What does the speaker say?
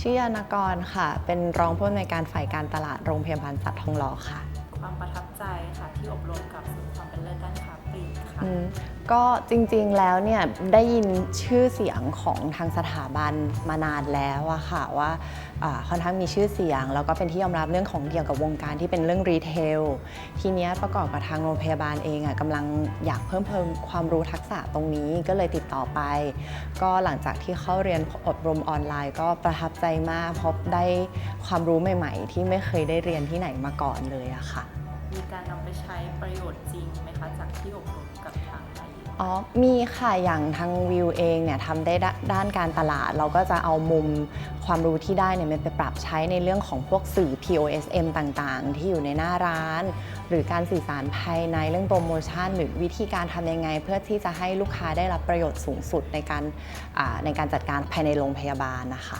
ชื่อยานกรค่ะ เป็นรองผู้อำนวยการฝ่ายการตลาดโรงพยาบาลสัตว์ทองหล่อค่ะ ความประทับใจค่ะที่อบรมกับศูนย์ความเป็นเลิศด้านค้าปลีกค่ะอืม ก็จริงๆแล้วเนี่ยได้ยินชื่อเสียงของทางสถาบันมานานแล้วอะค่ะว่าค่อนข้างมีชื่อเสียง แล้วก็เป็นที่ยอมรับเรื่องของเกี่ยวกับวงการที่เป็นเรื่องรีเทลทีนี้ประกอบกับทางโรงพยาบาลเองอะกำลังอยากเพิ่มเพิ่มความรู้ทักษะตรงนี้ก็เลยติดต่อไป ก็หลังจากที่เข้าเรียนอบรมออนไลน์ ก็ประทับใจมากเพราะได้ความรู้ใหม่ ๆ ที่ไม่เคยได้เรียนที่ไหนมาก่อนเลยอะค่ะมีการนำไปใช้ประโยชน์จริงไหมคะ จากที่อบรมกับทาง อ๋อ มีค่ะ อย่างทางวิวเองเนี่ยทำได้ด้านการตลาด เราก็จะเอามุมความรู้ที่ได้เนี่ยมันไปปรับใช้ในเรื่องของพวกสื่อ POSM ต่างๆ ที่อยู่ในหน้าร้าน หรือการสื่อสารภายในเรื่องโปรโมชั่น หรือวิธีการทำยังไง เพื่อที่จะให้ลูกค้าได้รับประโยชน์สูงสุดในการในการจัดการภายในโรงพยาบาลนะคะ